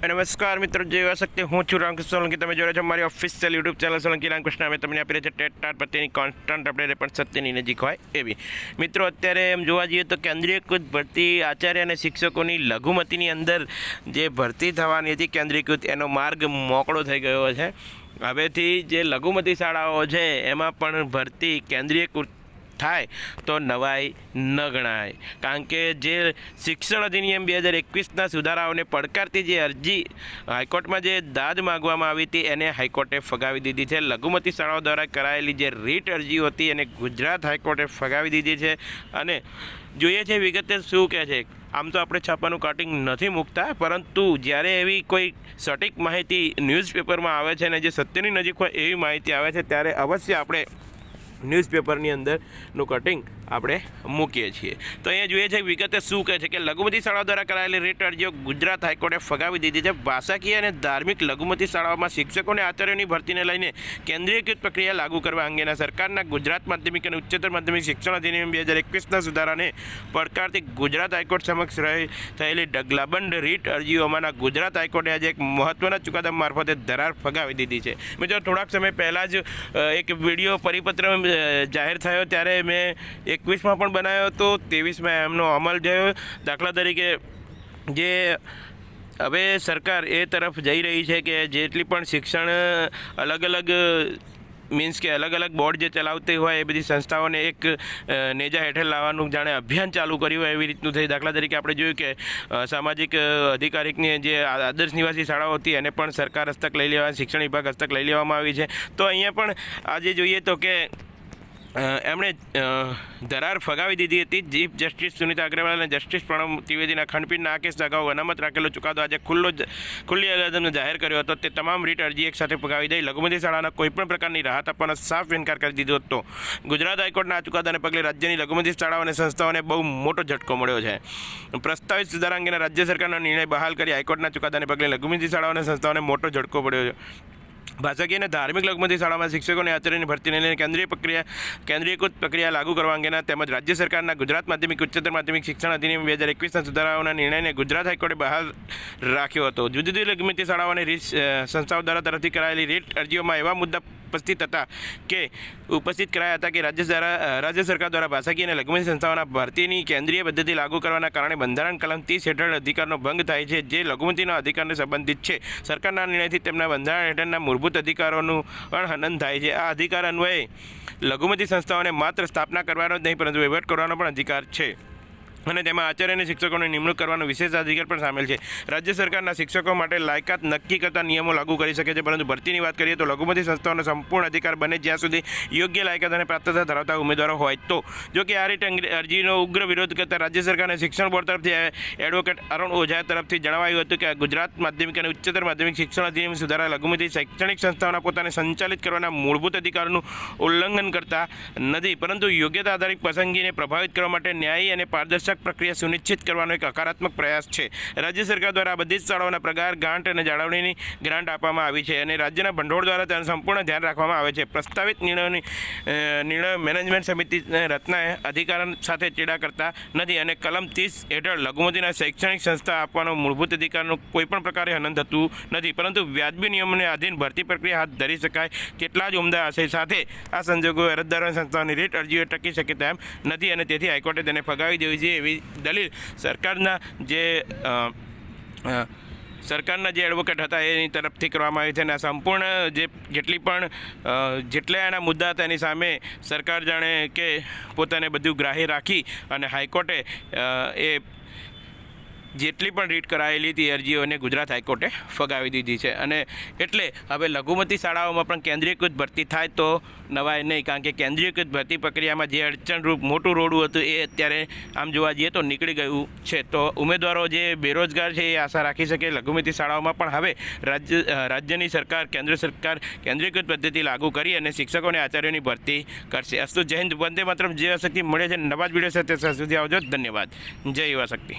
નમસ્કાર મિત્રો, જય શક્તિ. હું છું રામકૃષ્ણ સોલંકી. તમે જોડે છો મારી official YouTube channel Solanki Ramkrishna. અમે તમને આપી રહ્યા છે ટેટ ટાટ પ્રત્યેની કોન્સ્ટન્ટ આપણે પણ સત્યની નજીક હોય એવી. મિત્રો, અત્યારે એમ જોવા જઈએ તો કેન્દ્રીયકૃત ભરતી આચાર્ય અને શિક્ષકોની લઘુમતીની અંદર જે ભરતી થવાની હતી કેન્દ્રીયકૃત એનો માર્ગ મોકળો થઈ ગયો છે. હવેથી જે લઘુમતી શાળાઓ છે, એમાં પણ ભરતી કેન્દ્રીયકૃત થાય, તો નવાઈ ન ગણાય. કારણ કે જે શિક્ષણ અધિનિયમ બે હજાર એકવીસના સુધારાઓને પડકારતી જે અરજી હાઈકોર્ટમાં જે દાદ માગવામાં આવી હતી, એને હાઈકોર્ટે ફગાવી દીધી છે. લઘુમતી શાળાઓ દ્વારા કરાયેલી જે રીટ અરજીઓ હતી, એને ગુજરાત હાઈકોર્ટે ફગાવી દીધી છે. અને જોઈએ છે વિગતે શું કહે છે. આમ તો આપણે છાપાનું કટિંગ નથી મૂકતા, પરંતુ જ્યારે એવી કોઈ સટીક માહિતી ન્યૂઝપેપરમાં આવે છે અને જે સત્યની નજીક હોય એવી માહિતી આવે છે, ત્યારે અવશ્ય આપણે ન્યૂઝપેપરની અંદરનું કટિંગ આપણે મૂકીએ છીએ. તો અહીંયા જોઈએ છે, વિગતે શું કહે છે કે લઘુમતી શાળાઓ દ્વારા કરાયેલી રીટ અરજીઓ ગુજરાત હાઈકોર્ટે ફગાવી દીધી છે. ભાષાકીય અને ધાર્મિક લઘુમતી શાળાઓમાં શિક્ષકો અને આચાર્યોની ભરતીને લઈને કેન્દ્રીયકૃત પ્રક્રિયા લાગુ કરવા અંગેના સરકારના ગુજરાત માધ્યમિક અને ઉચ્ચતર માધ્યમિક શિક્ષણ અધિનિયમ બે હજાર એકવીસના સુધારાને પડકારથી ગુજરાત હાઈકોર્ટ સમક્ષ રહી થયેલી ઢગલાબંધ રીટ અરજીઓમાંના ગુજરાત હાઈકોર્ટે આજે એક મહત્વના ચુકાદા મારફતે ધરાર ફગાવી દીધી છે. મિત્રો, થોડાક સમય પહેલાં જ એક વીડિયો પરિપત્ર જાહેર થયો. ત્યારે મેં એકવીસમાં પણ બનાવ્યો હતો ત્રેવીસમાં એમનો અમલ થયો. દાખલા તરીકે જે હવે સરકાર એ તરફ જઈ રહી છે કે જેટલી પણ શિક્ષણ અલગ અલગ મીન્સ કે અલગ અલગ બોર્ડ જે ચલાવતી હોય એ બધી સંસ્થાઓને એક નેજા હેઠળ લાવવાનું જાણે અભિયાન ચાલુ કર્યું હોય એવી રીતનું થઈ. દાખલા તરીકે આપણે જોયું કે સામાજિક અ, અધિકારીકની જે આદર્શ નિવાસી શાળાઓ હતી એને પણ સરકાર હસ્તક લઈ લેવા શિક્ષણ વિભાગ હસ્તક લઈ લેવામાં આવી છે. તો અહીંયા પણ આજે જોઈએ તો કે એમણે ધરાર ફગાવી દીધી હતી. ચીફ જસ્ટિસ સુનિતા અગ્રવાલ અને જસ્ટિસ પ્રણવ ત્રિવેદીના ખંડપીઠના આ કેસ અગાઉ અનામત રાખેલો ચુકાદો આજે ખુલ્લો ખુલ્લી અદાલતને જાહેર કર્યો હતો. તે તમામ રીટ અરજી એક સાથે ફગાવી દઈ, લઘુમતી શાળાના કોઈપણ પ્રકારની રાહત આપવાનો સાફ ઇનકાર કરી દીધો હતો. ગુજરાત હાઈકોર્ટના આ ચુકાદાને પગલે રાજ્યની લઘુમતી શાળાઓ અને સંસ્થાઓને બહુ મોટો ઝટકો મળ્યો છે. પ્રસ્તાવિત સુધારા અંગેના રાજ્ય સરકારનો નિર્ણય બહાલ કરી હાઈકોર્ટના ચુકાદાને પગલે લઘુમતી શાળાઓ અને સંસ્થાઓને મોટો ઝટકો પડ્યો છે. ભાષાકીય અને ધાર્મિક લઘુમતી શાળામાં શિક્ષકોને આચાર્યની ભરતીને લઈને કેન્દ્રીય પ્રક્રિયા, કેન્દ્રીયકૃત પ્રક્રિયા લાગુ કરવા અંગેના તેમજ રાજ્ય સરકારના ગુજરાત માધ્યમિક, ઉચ્ચતર માધ્યમિક શિક્ષણ અધિનિયમ બે હજાર એકવીસના સુધારાઓના નિર્ણયને ગુજરાત હાઈકોર્ટે બહાર રાખ્યો હતો. જુદી જુદી લઘુમતી શાળાઓ અને રીત સંસ્થાઓ દ્વારા તરફથી કરાયેલી રીટ અરજીઓમાં એવા મુદ્દા ઉપસ્થિત હતા કે ઉપસ્થિત કરાયા હતા કે રાજ્ય દ્વારા રાજ્ય સરકાર દ્વારા ભાષાકીય અને લઘુમતી સંસ્થાઓના ભારતીયની કેન્દ્રીય પદ્ધતિ લાગુ કરવાના કારણે બંધારણ કલમ ત્રીસ હેઠળ અધિકારનો ભંગ થાય છે, જે લઘુમતીના અધિકારને સંબંધિત છે. સરકારના નિર્ણયથી તેમના બંધારણ હેઠળના મૂળભૂત અધિકારોનું પણ હનન થાય છે. આ અધિકાર અન્વયે લઘુમતી સંસ્થાઓને માત્ર સ્થાપના કરવાનો જ નહીં, પરંતુ વહીવટ કરવાનો પણ અધિકાર છે. અને તેમાં આચાર્ય અને શિક્ષકોની નિમણૂક કરવાનો વિશેષ અધિકાર પણ સામેલ છે. રાજ્ય સરકારના શિક્ષકો માટે લાયકાત નક્કી કરતા નિયમો લાગુ કરી શકે છે. પરંતુ ભરતીની વાત કરીએ તો લઘુમતી સંસ્થાઓનો સંપૂર્ણ અધિકાર બને જ્યાં સુધી યોગ્ય લાયકાત અને પ્રાપ્તતા ધરાવતા ઉમેદવારો હોય તો. જો કે આ રીતે અરજીનો ઉગ્ર વિરોધ કરતા રાજ્ય સરકારના શિક્ષણ બોર્ડ તરફથી એડવોકેટ અરુણ ઓઝા તરફથી જણાવાયું હતું કે ગુજરાત માધ્યમિક અને ઉચ્ચતર માધ્યમિક શિક્ષણ અધિનિયમ સુધારા લઘુમતી શૈક્ષણિક સંસ્થાઓના પોતાને સંચાલિત કરવાના મૂળભૂત અધિકારનું ઉલ્લંઘન કરતા નથી. પરંતુ યોગ્યતા આધારિત પસંદગીને પ્રભાવિત કરવા માટે ન્યાયી અને પારદર્શક પ્રક્રિયા સુનિશ્ચિત કરવાનો એક હકારાત્મક પ્રયાસ છે. રાજ્ય સરકાર દ્વારા બધી જ શાળાઓના પ્રકાર, ગ્રાન્ટ અને જાળવણીની ગ્રાન્ટ આપવામાં આવી છે અને રાજ્યના ભંડોળ દ્વારા તેનું સંપૂર્ણ ધ્યાન રાખવામાં આવે છે. પ્રસ્તાવિત નિર્ણયોની નિર્ણય મેનેજમેન્ટ સમિતિ રત્નાએ અધિકાર સાથે ચેડા કરતા નથી અને કલમ ત્રીસ હેઠળ લઘુમતીના શૈક્ષણિક સંસ્થા આપવાનો મૂળભૂત અધિકારનું કોઈપણ પ્રકારે હનન થતું નથી. પરંતુ વ્યાજબી નિયમોને આધીન ભરતી પ્રક્રિયા હાથ ધરી શકાય તેટલા જ ઉમદા આશય સાથે આ સંજોગો અરજદારો અને સંસ્થાઓની રીટ અરજીઓ ટકી શકે તેમ નથી અને તેથી હાઈકોર્ટે તેને ફગાવી દેવી છે એવી દલીલ સરકારના જે સરકારના જે એડવોકેટ હતા એની તરફથી કરવામાં આવી છે અને સંપૂર્ણ જે જેટલી પણ જેટલા એના મુદ્દા હતા એની સામે સરકાર જાણે કે પોતાને બધું ગ્રાહી રાખી અને હાઈકોર્ટે એ જેટલી પણ રીટ કરાયેલી હતી અરજીઓને ગુજરાત હાઈકોર્ટે ફગાવી દીધી છે. અને એટલે હવે લઘુમતી શાળાઓમાં પણ કેન્દ્રીયકૃત ભરતી થાય તો નવાય નહીં, કારણ કે કેન્દ્રીયકૃત ભરતી પ્રક્રિયામાં જે અડચણરૂપ મોટું રોડું હતું એ અત્યારે આમ જોવા જઈએ તો નીકળી ગયું છે. તો ઉમેદવારો જે બેરોજગાર છે એ આશા રાખી શકે લઘુમતી શાળાઓમાં પણ હવે રાજ્ય રાજ્યની સરકાર, કેન્દ્ર સરકાર કેન્દ્રીયકૃત પદ્ધતિ લાગુ કરી અને શિક્ષકો અને આચાર્યોની ભરતી કરશે. અસ્તુ જય હિન્દ, વંદે માત્ર જય શક્તિ મળે છે, નવા જ વીડિયો સાથે સુધી આવજો. ધન્યવાદ. જય યુવા શક્તિ.